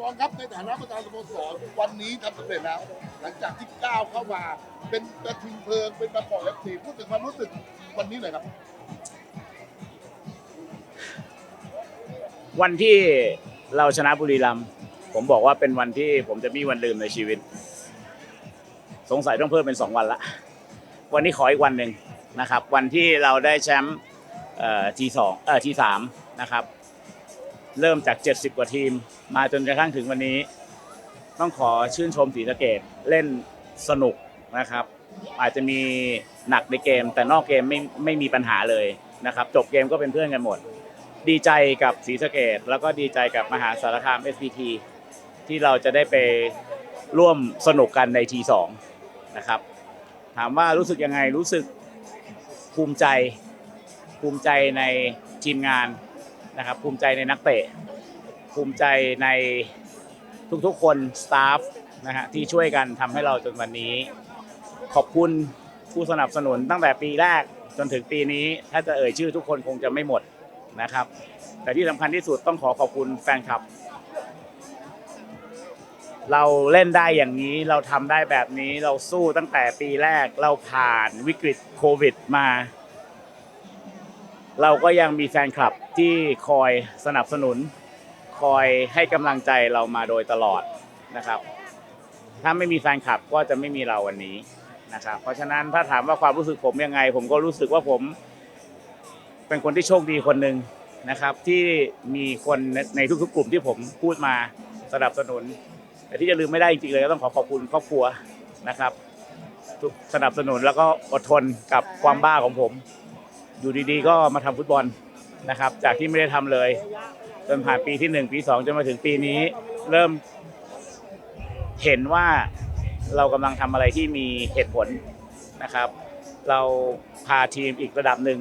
มองครับในฐานะประธานสโมสรวันนี้ทำสำเร็จแล้ว หลังจากที่ก้าวเข้ามาเป็นกระทิงเพลิงเป็นประกอบเอฟซีพูดถึงความรู้สึกวันนี้หน่อยครับ วันที่เราชนะบุรีรัมย์ผมบอกว่าเป็นวันที่ผมจะมมีวันลืมในชีวิต สงสัยต้องเพิ่มเป็นสองวันละ วันนี้ขออีกวันหนึ่งนะครับ วันที่เราได้แชมป์ทีสองเอ่อทีสามนะครับ เริ่มจาก 70 กว่าทีม มาจนกระทั่งถึงวันนี้ ต้องขอชื่นชมศรีสะเกดเล่นสนุกนะครับ อาจจะมีหนักในเกม แต่นอกเกมไม่ไม่มีปัญหาเลยนะครับ จบเกมก็เป็นเพื่อนกันหมด ดีใจกับศรีสะเกดแล้วก็ดีใจกับมหาสารคาม SPT ที่เราจะได้ไปร่วมสนุกกันในทีสองนะครับ ถามว่ารู้สึกยังไงรู้สึกภูมิใจภูมิใจในทีมงาน นะครับภูมิใจในนักเตะ ภูมิใจในทุกๆคนสตาฟนะฮะที่ช่วยกันทำให้เราจนวันนี้ ขอบคุณผู้สนับสนุนตั้งแต่ปีแรกจนถึงปีนี้ ถ้าจะเอ่ยชื่อทุกคนคงจะไม่หมดนะครับ แต่ที่สำคัญที่สุดต้องขอขอบคุณแฟนคลับ เราเล่นได้อย่างนี้เราทำได้แบบนี้เราสู้ตั้งแต่ปีแรกเราผ่านวิกฤตโควิดมา เราก็ยังมีแฟนคลับที่คอยสนับสนุน คอยให้กำลังใจเรามาโดยตลอดนะครับ ถ้าไม่มีแฟนคลับก็จะไม่มีเราวันนี้นะครับ เพราะฉะนั้นถ้าถามว่าความรู้สึกผมยังไง ผมก็รู้สึกว่าผมเป็นคนที่โชคดีคนหนึ่งนะครับ ที่มีคนในทุกๆกลุ่มที่ผมพูดมาสนับสนุน แต่ที่จะลืมไม่ได้จริงๆเลยก็ต้องขอขอบคุณครอบครัวนะครับสนับสนุนแล้วก็อดทนกับความบ้าของผม อยู่ดีๆ ก็มาทำฟุตบอลนะครับ จากที่ไม่ได้ทำเลยจนผ่านปีที่หนึ่งปีสองจนมาถึงปีนี้ เริ่มเห็นว่าเรากำลังทำอะไรที่มีเหตุผลนะครับ เราพาทีมอีกระดับหนึ่ง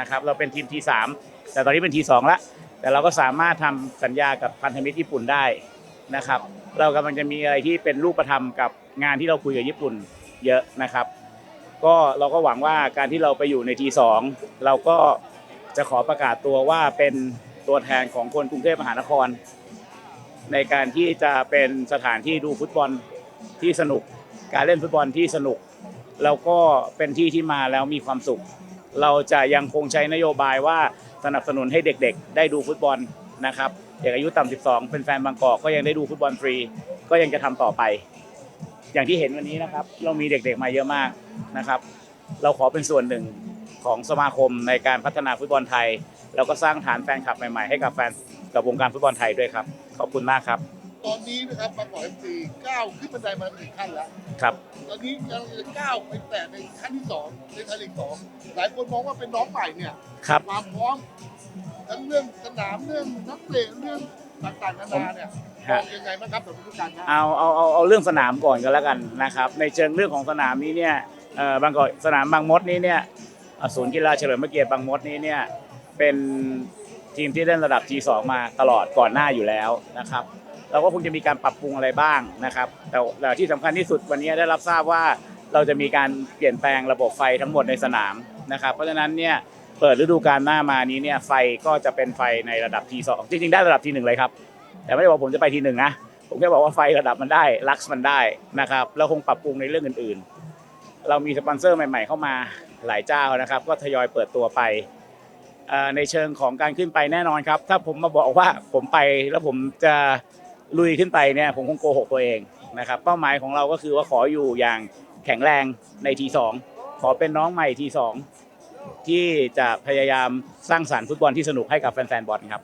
นะครับ เราเป็นทีมทีสามแต่ตอนนี้เป็นทีสองละแต่เราก็สามารถทำสัญญากับพันธมิตรญี่ปุ่นได้นะครับ เรากำลังจะมีอะไรที่เป็นรูปธรรมกับงานที่เราคุยกับญี่ปุ่นเยอะนะครับ ก็เราก็หวังว่าการที่เราไปอยู่ในทีสองเราก็จะขอประกาศตัวว่าเป็นตัวแทนของคนกรุงเทพมหานคร ในการที่จะเป็นสถานที่ดูฟุตบอลที่สนุก การเล่นฟุตบอลที่สนุก แล้วก็เป็นที่ที่มาแล้วมีความสุข เราจะยังคงใช้นโยบายว่าสนับสนุนให้เด็กๆ ได้ดูฟุตบอลนะครับเด็กอายุต่ำ 12 เป็นแฟนบางกอกก็ยังได้ดูฟุตบอลฟรี ก็ยังจะทำต่อไป อย่างที่เห็นวันนี้นะครับ เรามีเด็กๆมาเยอะมากนะครับ เราขอเป็นส่วนหนึ่งของสมาคมในการพัฒนาฟุตบอลไทย แล้วก็สร้างฐานแฟนคลับใหม่ๆให้กับแฟนกับวงการฟุตบอลไทยด้วยครับ ขอบคุณมากครับ ตอนนี้นะครับบางกอกเอฟซีก้าวขึ้นบันไดมาถึงขั้นแล้วครับ ตอนนี้กำลังจะก้าวไปแตะในขั้นที่สองในไทยลีกสองหลายคนมองว่าเป็นน้องใหม่เนี่ยครับ ความพร้อมทั้งเรื่องสนามเรื่องนักเตะเรื่องต่างๆนานาเนี่ยม ฮะองยังไงบ้างครับสำหรับผู้การครับเอาเอาเอาเอาเรื่องสนามก่อนกันแล้วกันนะครับ ในเชิงเรื่องของสนามนี้เนี่ยเอ่อบางกอกสนามบางมดนี้เนี่ยเอ่อศูนย์กีฬาเฉลิมพระเกียรติบางมดนี้เนี่ยเป็นทีมที่เล่นระดับ G2 มาตลอดก่อนหน้าอยู่แล้วนะครับ เราก็คงจะมีการปรับปรุงอะไรบ้างนะครับ แต่แต่ที่สำคัญที่สุดวันนี้ได้รับทราบว่าเราจะมีการเปลี่ยนแปลงระบบไฟทั้งหมดในสนามนะครับ เพราะฉะนั้นเนี่ยเปิดฤดูกาลหน้ามานี้เนี่ยไฟก็จะเป็นไฟในระดับ T2 จริงๆได้ระดับ T1 เลยครับ แต่ไม่ได้บอกผมจะไป T1 นะผมแค่บอกว่าไฟระดับมันได้ลักซ์มันได้นะครับแล้วคงปรับปรุงในเรื่องอื่นๆ เรามีสปอนเซอร์ใหม่ ๆ เข้ามาหลายเจ้านะครับ ก็ทยอยเปิดตัวไปในเชิงของการขึ้นไปแน่นอนครับ ถ้าผมมาบอกว่าผมไปแล้วผมจะลุยขึ้นไปเนี่ยผมคงโกหกตัวเองนะครับ เป้าหมายของเราก็คือว่าขออยู่อย่างแข็งแรงในทีสองขอเป็นน้องใหม่ทีสองที่จะพยายามสร้างสรรค์ฟุตบอลที่สนุกให้กับแฟนๆบอลครับ